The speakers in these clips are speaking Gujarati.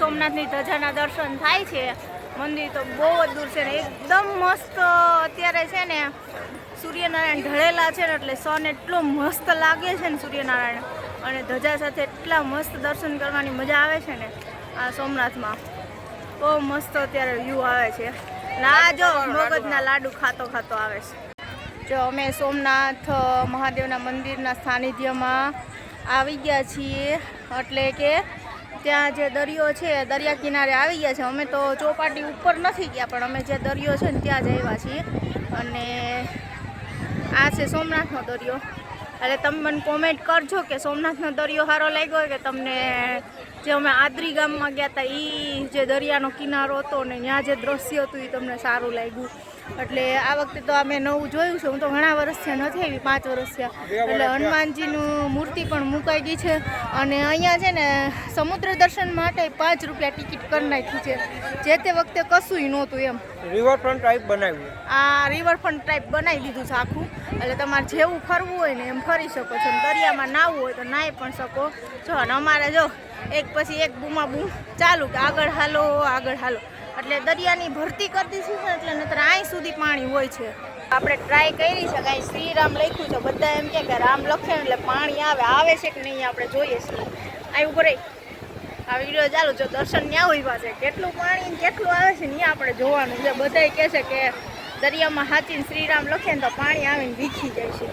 સોમનાથની ધજાના દર્શન થાય છે. મંદિર તો બહુ જ દૂર છે ને એકદમ મસ્ત અત્યારે છે ને સૂર્યનારાયણ ઢળેલા છે ને એટલે સન એટલો મસ્ત લાગે છે ને સૂર્યનારાયણ. અને ધજા સાથે એટલા મસ્ત દર્શન કરવાની મજા આવે છે ને આ સોમનાથમાં. બહુ મસ્ત અત્યારે વ્યૂ આવે છે. લાજો મગજના લાડુ. ખાતો ખાતો આવે છે. જો અમે સોમનાથ મહાદેવના મંદિરના સાનિધ્યમાં આવી ગયા છીએ. એટલે કે ત્યાં જે દરિયો છે, દરિયા કિનારે આવી ગયા છે. અમે તો ચોપાટી ઉપર નથી ગયા, પણ અમે જે દરિયો છે ને ત્યાં જ આવ્યા છીએ. અને આ છે સોમનાથનો દરિયો. એટલે તમે મને કોમેન્ટ કરજો કે સોમનાથનો દરિયો સારો લાગ્યો કે તમને જે અમે આદરી ગામમાં ગયા હતા એ જે દરિયાનો કિનારો હતો ને ત્યાં જે દ્રશ્ય હતું એ તમને સારું લાગ્યું. એટલે આ વખતે તો અમે નવું જોયું છે. હું તો ઘણા વર્ષ થયા નથી આવી પાંચ વર્ષ થયા. એટલે હનુમાનજીનું મૂર્તિ પણ મુકાઈ ગઈ છે અને અહીંયા છે ને સમુદ્ર દર્શન માટે પાંચ રૂપિયા ટિકિટ કરી નાખી છે. જે તે વખતે કશું નહોતું એમ. રિવરફ્રન્ટ ટાઈપ બનાવ્યું આ રિવરફ્રન્ટ ટાઈપ બનાવી દીધું છે આખું. એટલે તમારે જેવું ફરવું હોય ને એમ ફરી શકો છો. દરિયામાં નાહવું હોય તો નાહી પણ શકો. જો અને અમારે જો એક પછી એક બૂમા બૂમ ચાલુ કે આગળ હાલો આગળ હાલો. એટલે દરિયાની ભરતી કરી દીધી છે એટલે નતર અહીં સુધી પાણી હોય છે. આપણે ટ્રાય કરી છે કાંઈ શ્રીરામ લખ્યું છે, બધા એમ કે રામ લખે એટલે પાણી આવે આવે છે કે નહીં આપણે જોઈએ છીએ. ઊભો રહી આ વીડિયો ચાલુ જો દર્શન ન્યા હોય પાસે કેટલું પાણી કેટલું આવે છે ને આપણે જોવાનું છે. બધાય કહે છે કે દરિયામાં હાચીને શ્રીરામ લખે ને તો પાણી આવીને વીખી જાય છે.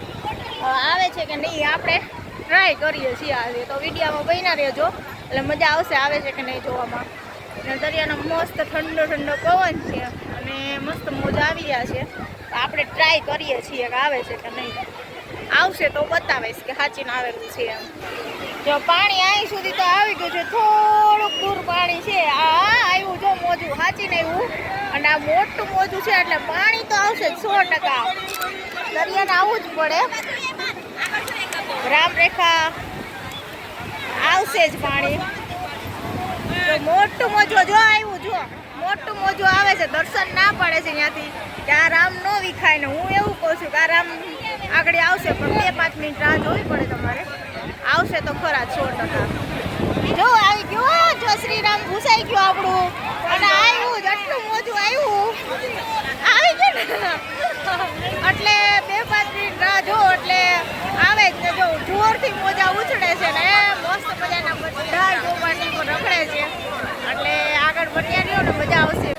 આવે છે કે નહીં આપણે ટ્રાય કરીએ છીએ આજે. તો વિડીયામાં બન્યા રહેજો. એટલે મજા આવશે, આવે છે કે નહીં જોવામાં. અને દરિયાનો મસ્ત ઠંડો ઠંડો પવન છે અને મસ્ત મોજા આવી રહ્યા છે. આપણે ટ્રાય કરીએ છીએ કે આવે છે કે નહીં. આવશે તો બતાવીશ કે સાચીને આવેલું છે એમ. જો પાણી અહીં સુધી તો આવી ગયું છે, થોડુંક દૂર પાણી છે. આ આવ્યું જો મોજું સાચીને આવ્યું અને આ મોટું મોજું છે, એટલે પાણી તો આવશે જ સો ટકા. દરિયાને આવવું જ પડે. રામરેખા. આવશે જ પાણી. મોટું મોજું જો આવ્યું જો. મોટું મોજું આવે છે, દર્શન ના પડે છે ત્યાંથી. કે આ રામ નો વિખાય ને હું એવું કહું છું કે આ રામ આગળ આવશે, પણ બે પાંચ મિનિટ રાહ જોવી પડે તમારે. આવશે તો ખરા સો ટકા. જો આવી ગયો, જો શ્રીરામ ઘૂસાઈ ગયું આપણું. અને આવ્યું જ, આટલું મોજું આવ્યું આવી ગયું એટલે બે પાંચ મિનિટ રાહ જો એટલે આવે જ ને જો જોરથી મોજા ઉછળે છે ને મસ્ત મજાના બધા જોવાની પર રખડે છે. એટલે આગળ બન્યા રહ્યો ને મજા આવશે.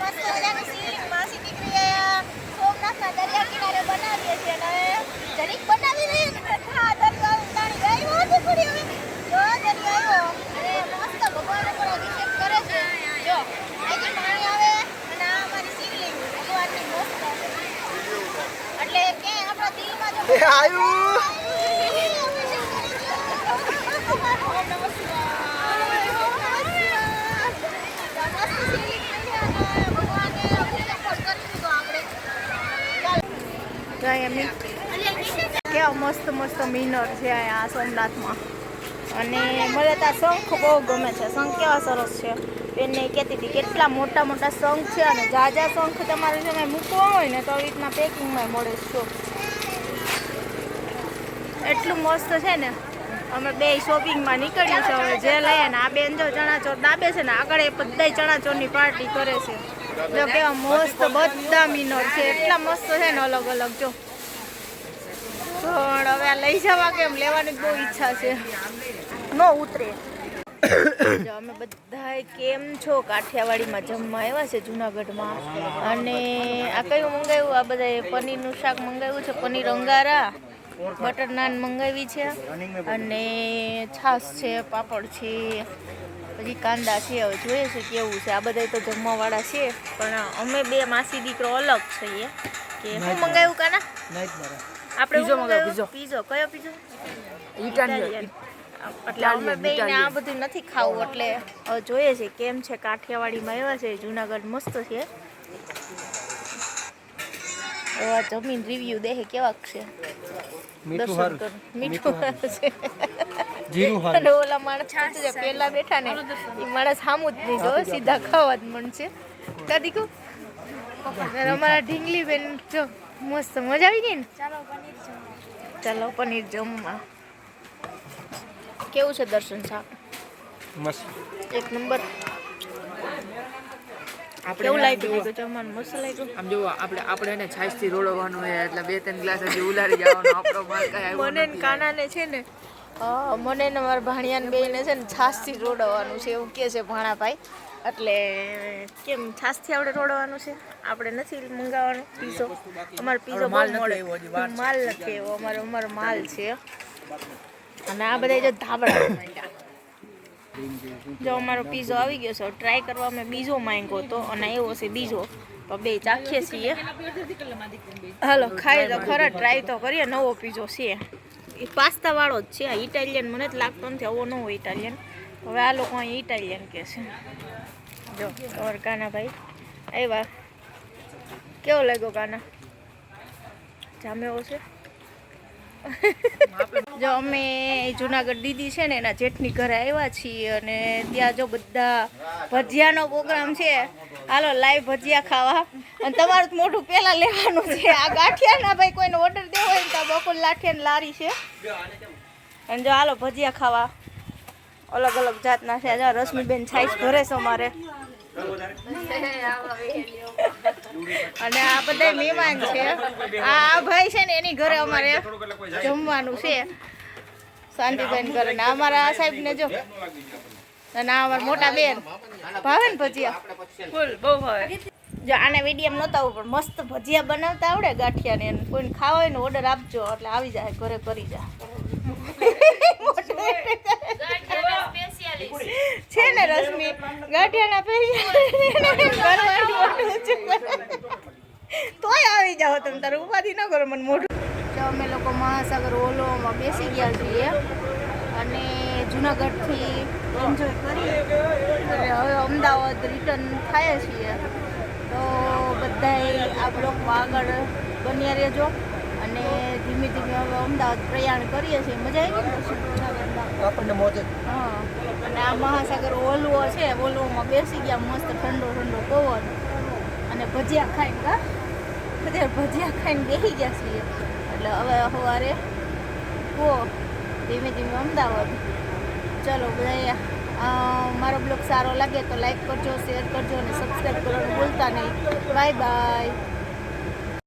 મસ્ત મજાની સીટ માસી દીકરીએ સોમનાથના દરિયા કિનારે બનાવીએ છીએ અને જરીક બનાવી રહી ને હા દરિયો તાણી ગઈ હોતી પડી હવે જો દરિયો આવ્યો અને મસ્ત ભગવાનને પણ અભિષેક કરે છે જો અહીંથી પાણી આવે અને આ અમારી શિવલિંગ ભગવાનની મસ્ત એટલે કે આપણા દિલમાં જો એ આવ્યું કેવા મસ્ત મસ્ત મિનર છે આ સોમનાથમાં. અને મને તો શંખ બહુ ગમે છે. શંખ કેવા સરસ છે? બેનને કહેતી હતી, કેટલા મોટા મોટા શંખ છે અને જાજા શંખ તમારે ને મૂકવા હોય ને તો આવી રીતના પેકિંગમાં મળે છે, જો. એટલું મસ્ત છે ને. અમે બે શોપિંગમાં નીકળીએ છે. હવે જે લઈએ ને આ બેન જો ચણાચોર દાબે છે ને, આગળ એ બધાય ચણાચોરની પાર્ટી કરે છે. જો કેવા મસ્ત બધા મિનર છે. એટલા મસ્ત છે ને અલગ અલગ, જો. પણ હવે આ લઈ જવા કેમ? લેવાની બહુ ઈચ્છા છે. નો ઉતરે. અમે બધા કેમ છો? કાઠિયાવાડીમાં જમવા આવ્યા છે જુનાગઢમાં. અને આ કયું મંગાવ્યું? આ બધા પનીરનું શાક મંગાવ્યું છે? પનીર અંગારા, બટર નાન મંગાવી છે. અને છાશ છે, પાપડ છે. પછી કાંદા છે હવે જોઈએ છે કેવું છે. આ બધા તો જમવાવાળા છે પણ અમે બે માસી દીકરો અલગ છીએ. કે શું મંગાવ્યું કાના? આપણે પીઝો મંગાવ્યો, પીઝો. કયો પીઝો? ઇટાલિયન એટલે અમે આ બધું નથી ખાવું એટલે હવે જોઈએ છે કેમ છે. કાઠિયાવાડીમાં એવા છે જુનાગઢ મસ્ત છે. એવા જમીન રિવ્યુ દેહે કેવાક છે. મીઠું મીઠું છે. જીરું અને ઓલા માણસ પૂછે છે. પેલા બેઠા ને એ માણસ સામું જ નહીં જો સીધા ખાવા જ મનશે કદી કહું અને અમારા ઢીંગલી બેન જો મસ્ત મજા આવી ગઈ ને? ચાલો પનીર જમવા. કેવું છે દર્શન શાક? મસ્ત. એક નંબર. આપણે કેવું લાગ્યું જમવાનું? મસ્ત લાગ્યું? આમ જુઓ આપણે આપણે એને છાશથી રોડવાનું હોય એટલે બે ત્રણ ગ્લાસ હજી ઉલારી જવાનો આપણો માલ મને કાનાને છે ને મને ને મારા ભાણિયાને બેને છે ને છાસથી રોડવાનું છે એવું કહે છે ભાણાભાઈ. એટલે કેમ છાશથી આપણે રોડવાનું છે? આપણે નથી મંગાવવાનું પીઝો. અમારો પીઝો માલ. માલ નથી એવો અમારો અમારો માલ છે. અને આ બધા જો ધાબળા જો અમારો પીઝો આવી ગયો છે. ટ્રાય કરવા મેં બીજો માંગ્યો હતો અને એવો છે બીજો. તો બે ચાખીએ છીએ. હાલો ખાઈ તો ખરા ટ્રાય તો કરીએ. નવો પીઝો છે. એ પાસ્તા વાળો જ છે. આ ઇટાલિયન મને જ લાગતો નથી, આવો ન હોય ઇટાલિયન. હવે આ લોકો અહીં ઇટાલિયન કહે છે. જો તમારા કાના ભાઈ? આવ્યા કેવો લાગ્યો કાના? જામેવો છે જો અમે જુનાગઢ દીદી છે ને એના જેઠની ઘરે આવ્યા છીએ અને ત્યાં જો બધા ભજીયાનો પ્રોગ્રામ છે, હાલો લાઈવ ભજીયા ખાવા. અને તમારું મોઢું પહેલાં લેવાનું છે. આ ગાંઠિયાના ભાઈ કોઈને ઓર્ડર દેવો હોય ને તો બકુલ લાઠિયાની લારી છે. અને જો હાલો ભજીયા ખાવા. અલગ અલગ જાતના છે. જો રશ્મિબેન છાઈસ ભરે છે અમારે. અને આ બધા મહેમાન છે. આ ભાઈ છે ને એની ઘરે અમારે જમવાનું છે. શાંતિબેન કરે ને અમારા આ સાહેબ ને જો. અને અમારા મોટા બેન. ભાવે ને ભજીયા? ફૂલ બહુ ભાવે. જો આને વિડીયમ નહોતા આવડતું પણ મસ્ત ભજીયા બનાવતા આવડે ગાંઠિયા ને કોઈને ખાવા હોય ને ઓર્ડર આપજો એટલે આવી જાય ઘરે કરી જાય છે ને રશ્મિ ગાંઠિયાના પહેરી તોય આવી જાઓ તમે તારે ઉપાધિ ન કરો મને મોઢું તો અમે લોકો મહાસાગર ઓલોમાં બેસી ગયા છીએ અને જુનાગઢથી એન્જોય કરી અને હવે અમદાવાદ રિટર્ન થાય છીએ. તો બધાય આ બ્લોકમાં આગળ બન્યા રહેજો અને ધીમે ધીમે હવે અમદાવાદ પ્રયાણ કરીએ છીએ. મજા આવી ને મોજ જ. હા. અને આ મહાસાગર ઓલવો છે ઓલવોમાં બેસી ગયા મસ્ત ઠંડો ઠંડો પવન. અને ભજીયા ખાઈને કા ભજીયા ખાઈને બેસી ગયા છીએ. એટલે હવે સવારે હો, ધીમે ધીમે અમદાવાદ. ચલો બધા મારો બ્લોગ સારો લાગે તો લાઈક કરજો, શેર કરજો અને સબસ્ક્રાઈબ કરવાનું ભૂલતા નહીં. Bye bye